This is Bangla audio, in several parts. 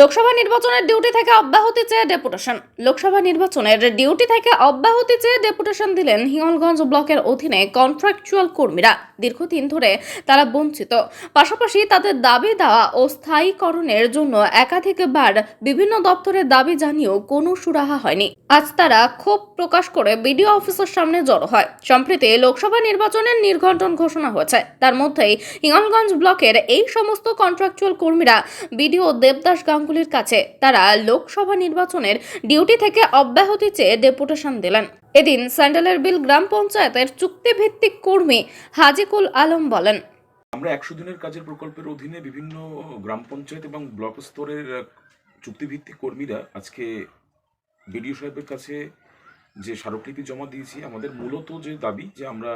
লোকসভা নির্বাচনের ডিউটি থেকে অব্যাহতি চেয়ে ডেপুটেশন। লোকসভা নির্বাচনের ডিউটি থেকে অব্যাহতি চেয়ে ডেপুটেশন দিলেন হিঙ্গলগঞ্জ ব্লকের অধীনে কন্ট্রাকচুয়াল কর্মীরা। দীর্ঘদিন ধরে তারা বঞ্চিত। পাশাপাশি তাদের দাবি দেওয়া ও স্থায়ীকরণের জন্য একাধিকবার বিভিন্ন দপ্তরের দাবি জানিয়েও কোনো সুরাহা হয়নি। আজ তারা ক্ষোভ প্রকাশ করে বিডিও অফিসের সামনে জড়ো হয়। সম্প্রতি লোকসভা নির্বাচনের নির্ঘণ্টন ঘোষণা হয়েছে। তার মধ্যেই হিঙ্গলগঞ্জ ব্লকের এই সমস্ত কন্ট্রাকচুয়াল কর্মীরা বিডিও দেবদাস গাঙ্গুলির কাছে তারা লোকসভা নির্বাচনের ডিউটি থেকে অব্যাহতি চেয়ে ডেপুটেশন দিলেন। এদিন স্যান্ডেলের বিল গ্রাম পঞ্চায়েতের চুক্তিভিত্তিক কর্মী হাজিকুল আলম বলেন, আমরা একশো দিনের কাজের প্রকল্পের অধীনে বিভিন্ন গ্রাম পঞ্চায়েত এবং ব্লক স্তরের চুক্তিভিত্তিক কর্মীরা আজকে বিডিও সাহেবের কাছে যে স্মারকলিপি জমা দিয়েছি, আমাদের মূলত যে দাবি যে আমরা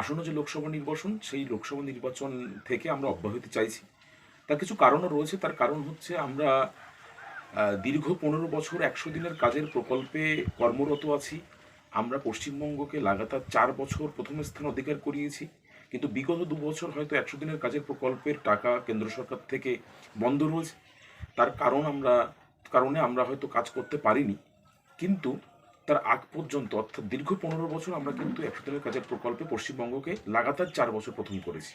আসন্ন যে লোকসভা নির্বাচন, সেই লোকসভা নির্বাচন থেকে আমরা অব্যাহতি চাইছি। তার কিছু কারণও রয়েছে। তার কারণ হচ্ছে আমরা দীর্ঘ পনেরো বছর একশো দিনের কাজের প্রকল্পে কর্মরত আছি। আমরা পশ্চিমবঙ্গকে লাগাতার চার বছর প্রথম স্থান অধিকার করিয়েছি। কিন্তু বিগত দু বছর হয়তো একশো দিনের কাজের প্রকল্পের টাকা কেন্দ্র সরকার থেকে বন্ধ রয়েছে। তার কারণ আমরা, কারণে আমরা হয়তো কাজ করতে পারিনি। কিন্তু তার আগ পর্যন্ত, অর্থাৎ দীর্ঘ পনেরো বছর আমরা কিন্তু একশো দিনের কাজের প্রকল্পে পশ্চিমবঙ্গকে লাগাতার চার বছর প্রথম করেছি।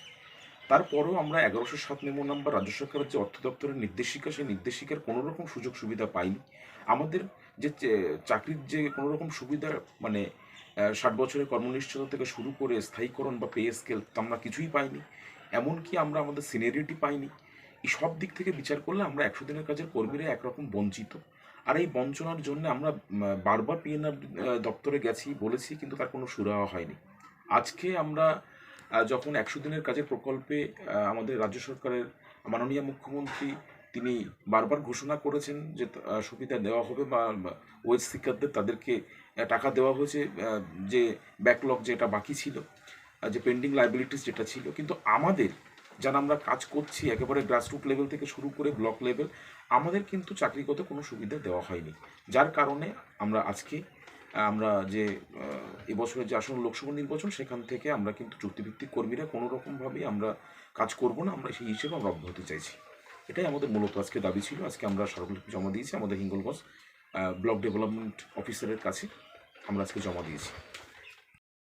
তারপরেও আমরা এগারোশো সাত মেমো নাম্বার রাজ্য সরকারের যে অর্থ দপ্তরের নির্দেশিকা, সেই নির্দেশিকার কোনো রকম সুযোগ সুবিধা পাইনি। আমাদের যে চাকরির যে কোনো রকম সুবিধা মানে ষাট বছরের কর্মনিষ্ঠতা থেকে শুরু করে স্থায়ীকরণ বা পে স্কেল আমরা কিছুই পাইনি। এমনকি আমরা আমাদের সিনিয়রিটি পাইনি। এই সব দিক থেকে বিচার করলে আমরা একশো দিনের কাজের কর্মীরা একরকম বঞ্চিত। আর এই বঞ্চনার জন্য আমরা বারবার পিএনআর দপ্তরে গেছি, বলেছি, কিন্তু তার কোনো সুরাহা হয়নি। আজকে আমরা যখন একশো দিনের কাজের প্রকল্পে আমাদের রাজ্য সরকারের মাননীয় মুখ্যমন্ত্রী তিনি বারবার ঘোষণা করেছেন যে সুবিধা দেওয়া হবে বা ওয়েজ শিক্ষার্থীদের তাদেরকে টাকা দেওয়া হয়েছে যে ব্যাকলগ যেটা বাকি ছিল যে পেন্ডিং লাইবিলিটিস যেটা ছিল। কিন্তু আমাদের যারা আমরা কাজ করছি, একেবারে গ্রাসরুট লেভেল থেকে শুরু করে ব্লক লেভেল আমাদের কিন্তু চাকরিগত কোনো সুবিধা দেওয়া হয়নি। যার কারণে আমরা আজকে আমরা যে এবছরের যে আসন্ন লোকসভা নির্বাচন, সেখান থেকে আমরা কিন্তু চুক্তিভিত্তিক কর্মীরা কোনো রকমভাবেই আমরা কাজ করব না, আমরা সেই হিসেবে আমরা অব্যাহতি চাইছি। এটাই আমাদের মূলত আজকে দাবি ছিল। আজকে আমরা স্মারকলিপি জমা দিয়েছি, আমাদের হিঙ্গলগঞ্জ ব্লক ডেভেলপমেন্ট অফিসারের কাছে আমরা আজকে জমা দিয়েছি।